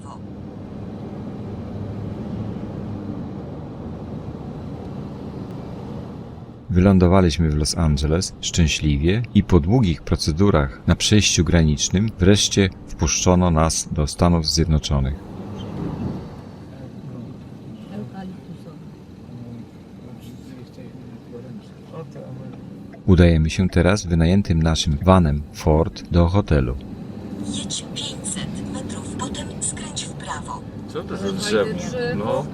lewo. Wylądowaliśmy w Los Angeles szczęśliwie i po długich procedurach na przejściu granicznym wreszcie wpuszczono nas do Stanów Zjednoczonych. Udajemy się teraz wynajętym naszym vanem Ford do hotelu. Jedź 500 drzewo? drzewo. No.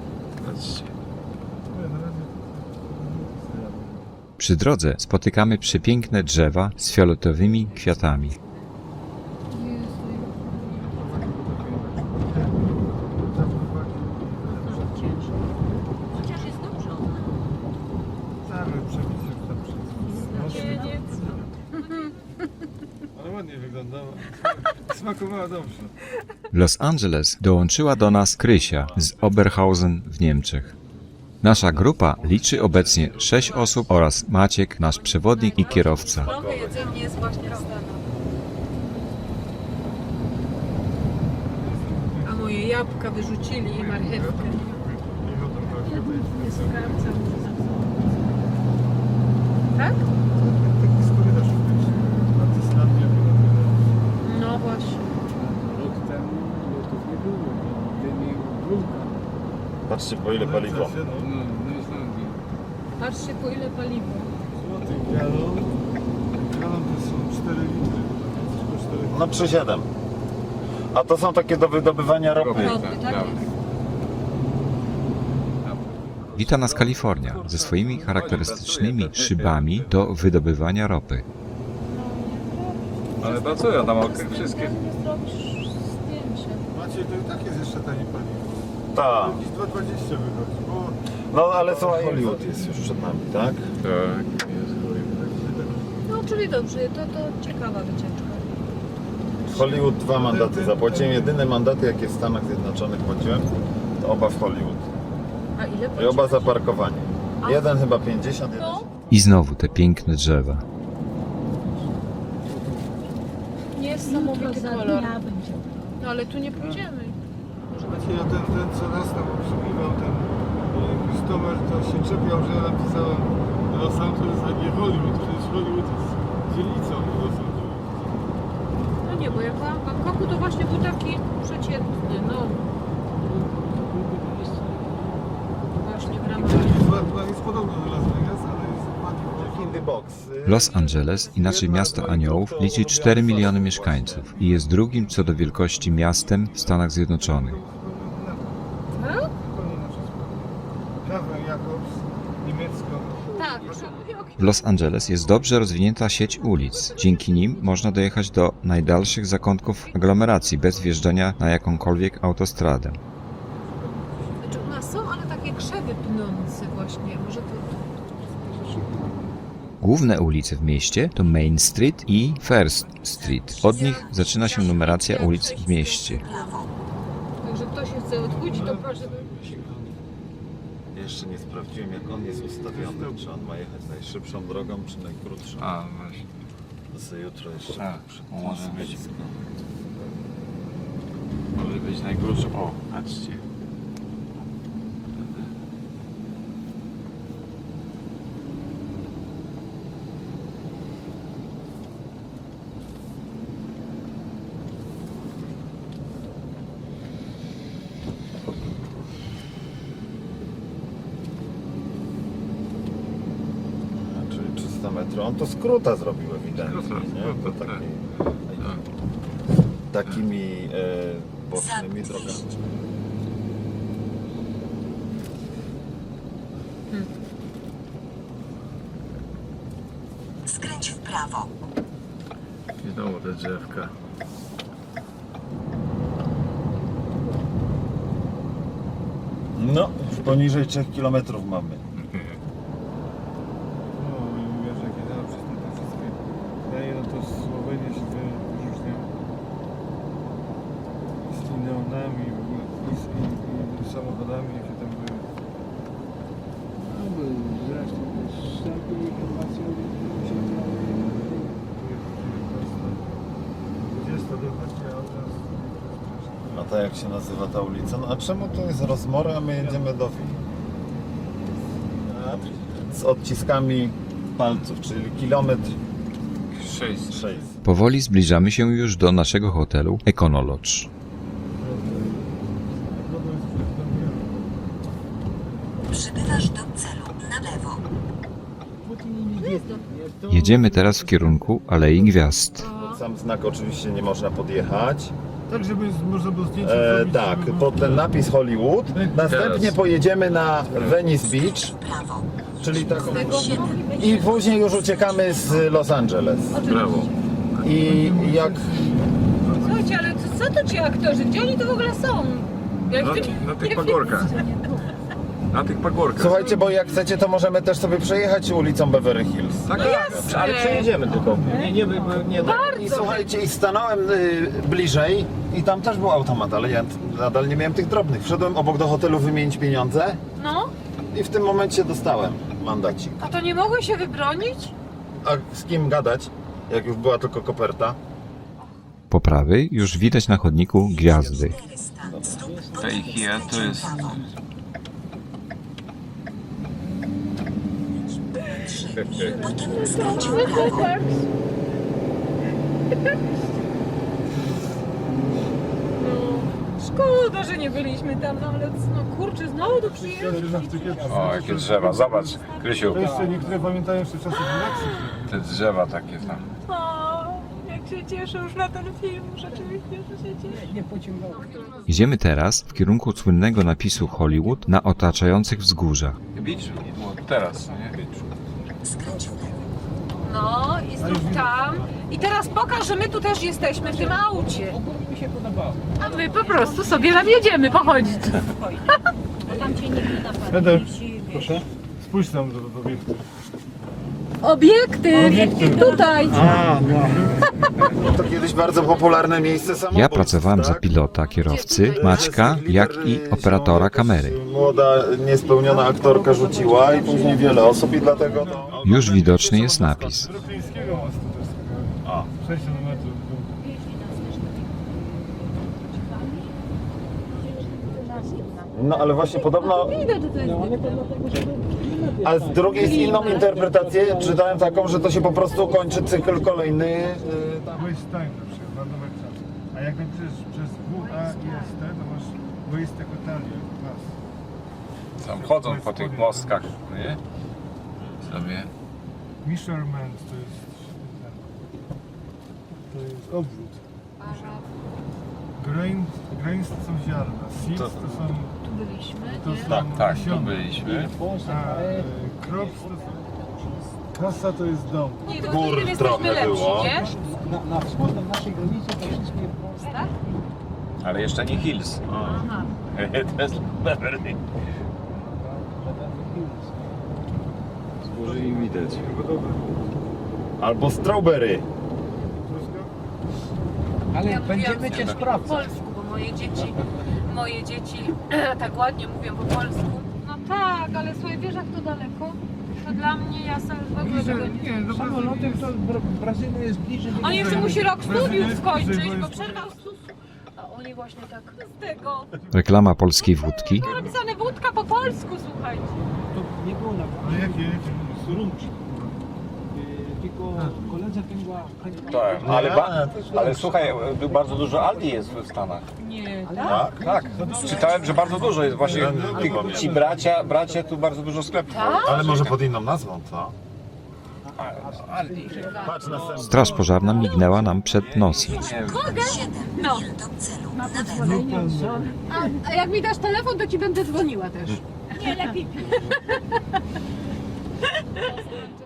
Przy drodze spotykamy przepiękne drzewa z fioletowymi kwiatami. Chociaż jest dobrze. Cieniec. Ale ładnie wyglądała. Smakowała dobrze. W Los Angeles dołączyła do nas Krysia z Oberhausen w Niemczech. Nasza grupa liczy obecnie 6 osób oraz Maciek, nasz przewodnik i kierowca. Jedzenie jest właśnie rozdane. A moje jabłka wyrzucili i marchewkę. Nie sprawdzam. Tak? Taki skorytarz Antyslandia No właśnie. Rok temu lotów nie było, bo dymił grunka. Patrzcie po ile paliwo. Na Islandii. Patrzcie po ile paliwa. Złoty galon. Galon to są 4 litry. Tylko 4 litry. No 3,7. A to są takie do wydobywania ropy. Ropy, tak jest. Wita nas Kalifornia ze swoimi charakterystycznymi szybami do wydobywania ropy. Ale to co ja tam wszystkie? Macie, to i tak jest jeszcze tanie paliwo. Tak. Jakieś 2,20 wychodzi. Bo No ale słuchaj, Hollywood jest już przed nami, tak? Tak, jest No czyli dobrze, to, to ciekawa wycieczka. W Hollywood dwa mandaty zapłaciłem. Jedyne mandaty, jakie w Stanach Zjednoczonych płaciłem, to oba w Hollywood. A ile I oba za płaciłeś? parkowanie. Jeden chyba 50, jeden No, I znowu te piękne drzewa. niesamowity kolor. No ale tu nie pójdziemy. Macie, ja ten, ten co nas tam obsługiwał, ten e, customer, to się czepiał, że ja napisałem Los Angeles, a nie Hollywood. Przecież Hollywood jest dzielnicą Los Angeles. No nie, bo jak byłam w Bangkoku, to właśnie był taki przeciętny, no. Właśnie w ramach... Jest, ładna- jest podobny do Las Vegas, ale jest. Los Angeles, inaczej miasto aniołów, liczy 4 miliony mieszkańców i jest drugim co do wielkości miastem w Stanach Zjednoczonych. Tak? Zupełnie inaczej niemiecką. Tak. W Los Angeles jest dobrze rozwinięta sieć ulic. Dzięki nim można dojechać do najdalszych zakątków aglomeracji bez wjeżdżania na jakąkolwiek autostradę. Znaczy u nas są, ale takie krzewy pnące właśnie. Może to... Główne ulice w mieście to Main Street i First Street. Od nich zaczyna się numeracja ulic w mieście. Także kto się chce odchudzić, to proszę... Jeszcze nie sprawdziłem, jak on jest ustawiony. Czy on ma jechać najszybszą drogą, czy najkrótszą. A, właśnie. Sobie jutro jeszcze tak może być. Może być najkrótszy. O, patrzcie. A, Czyli 300 metrów. On to skróta zrobił ewidentnie, Skróta, nie? skróta, To tak. taki, takimi e, bocznymi drogami. 200. Skręć w prawo. I znowu te drzewka. No, już poniżej 3 km mamy. No i mówię, że jak jedziemy przez te wszystkie kraje, no to Słowenia się wyróżnia z neonami, w ogóle i, z- i, i samochodami, jakie tam były. No, bo zresztą wszelkie informacje o nim się Tu jest 19, 20 dochodzi, a u nas A ta jak się nazywa ta ulica? No a czemu to jest rozmory, a my jedziemy do? Z odciskami palców, czyli kilometr 6. 6. Powoli zbliżamy się już do naszego hotelu Econolodge. Przybywasz do celu na lewo. Jedziemy teraz w kierunku Alei Gwiazd. Sam znak oczywiście nie można podjechać. Tak, żeby można było zdjęcie E, zrobić. tak, żeby pod ten napis Hollywood. Następnie Teraz. pojedziemy na Venice Beach, Prawo. czyli taką... I później już uciekamy z Los Angeles. Brawo. I jak... Słuchajcie, ale co, co to ci aktorzy? Gdzie oni to w ogóle są? Jak Na, ty- na tych pagórkach. Na tych pagórkach. Słuchajcie, bo jak chcecie, to możemy też sobie przejechać ulicą Beverly Hills. Tak, jasne. Ale przejedziemy tylko. Nie, nie, nie, nie Bardzo. I słuchajcie, i stanąłem y, bliżej i tam też był automat, ale ja nadal nie miałem tych drobnych. Wszedłem obok do hotelu wymienić pieniądze No, i w tym momencie dostałem mandacik. a to nie mogły się wybronić? A z kim gadać, jak już była tylko koperta? Po prawej już widać na chodniku gwiazdy. 400 stóp. Tej here to jest... Prawo. Trzy. Potem skręć w prawo. No, szkoda, że nie byliśmy tam, no ale no kurczę, znowu tu przyjechać. O, jakie drzewa. Zobacz, Krysiu. To jeszcze niektóre pamiętają jeszcze czasy relacji. Te drzewa takie tam. O, jak się cieszę już na ten film, rzeczywiście, że się cieszę. Nie pociągało. Jedziemy teraz w kierunku słynnego napisu Hollywood na otaczających wzgórzach. Beach? No, teraz, nie? Skręć w lewo. No i znów tam. I teraz pokaż, że my tu też jesteśmy w tym aucie. Ogólnie mi się podobało. A my po prostu sobie tam jedziemy pochodzić. Eder, proszę. Spójrz tam do, do obiektu. Obiektyw! Tutaj! To kiedyś bardzo popularne miejsce samobójstw, Ja pracowałem za tak? pilota, kierowcy, Maćka, jak i operatora kamery. Młoda, niespełniona aktorka rzuciła i później wiele osób i dlatego to... Już widoczny jest napis. Bruklińskiego mostu też. A. 6 km. No ale właśnie podobno... Widać, że to jest A z drugiej z inną interpretację czytałem taką, że to się po prostu kończy cykl kolejny. y, tam. Waste time na przykład, ładować czas. A jak napiszesz przez W, A i S, T, to masz Waste Equitarian Class. Tam chodzą po tych mostkach, nie? Sobie. Measurement to jest... To jest obwód. Grain, grains to są ziarna, seeds To- są... Tu byliśmy, To nie? są Tak, tak, tu byliśmy. A e. Kasa to jest dom. Nie, to Gór nigdy trochę jesteśmy lepsi, było. nie? Na, na wschód od naszej granicy to wszystkie. Tak? Ale jeszcze nie Hills. Aha. to jest Beverly. Góry i widać. Albo strawberry. Ale Ja będziemy mówiłam cię po sprawdzać. polsku, bo moje dzieci, moje dzieci tak ładnie mówią po polsku. No tak, ale słuchaj, wiesz jak to daleko? To dla mnie ja sam w ogóle Bliżej, tego nie... nie, no Samolotem to Bra- Brazylia jest bliżej. On jeszcze musi rok studiów skończyć, bo przerwał studiów. A oni właśnie tak z tego. Reklama polskiej wódki. Tu napisane wódka po polsku, słuchajcie. To nie było na Ale jakie, jakie? Tak, ale, ba- ale słuchaj, tu bardzo dużo Aldi jest w Stanach. Nie, Tak? Tak, czytałem, że bardzo dużo jest właśnie. Ci, ci bracia, bracia tu bardzo dużo sklepów. Ale może pod inną nazwą, co? Straż pożarna mignęła nam przed nosem. No. A, a jak mi dasz telefon, to ci będę dzwoniła też.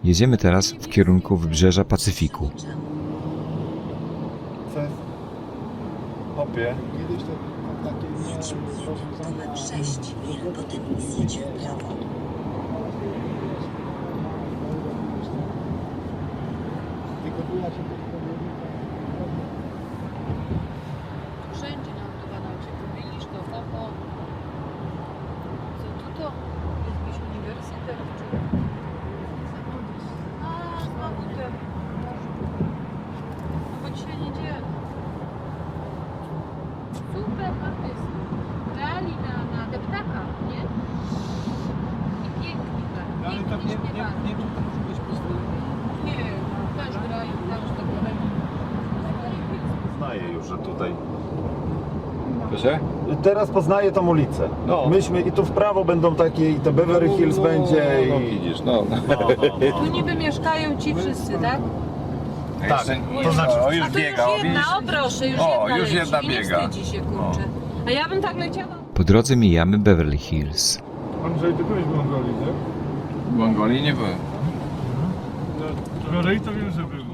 Jedziemy teraz w kierunku wybrzeża Pacyfiku. Co jest? Hopie. Kiedyś to takie nie Jedź rozwiązane. ponad 6 mil, potem zjedź w prawo. tak nie, nie, nie mógł być pozwolony? Nie, każdy raj tam już to już, że tutaj. Proszę? Teraz poznaję tą ulicę. No. Myśmy i tu w prawo będą takie i te Beverly no, Hills no, będzie no, no, i... No, widzisz, no. no. no, no, Tu niby mieszkają ci wszyscy, tak? Tak, to znaczy, o, już A biega, już jedna, o proszę, już o, jedna już jedna leci. biega. Nie się, kurczę. A ja bym tak leciała. Po drodze mijamy Beverly Hills. Andrzej, ty byłeś w Mongolii, nie? W Mongolii nie byłem. No, Korei to wiem, że był.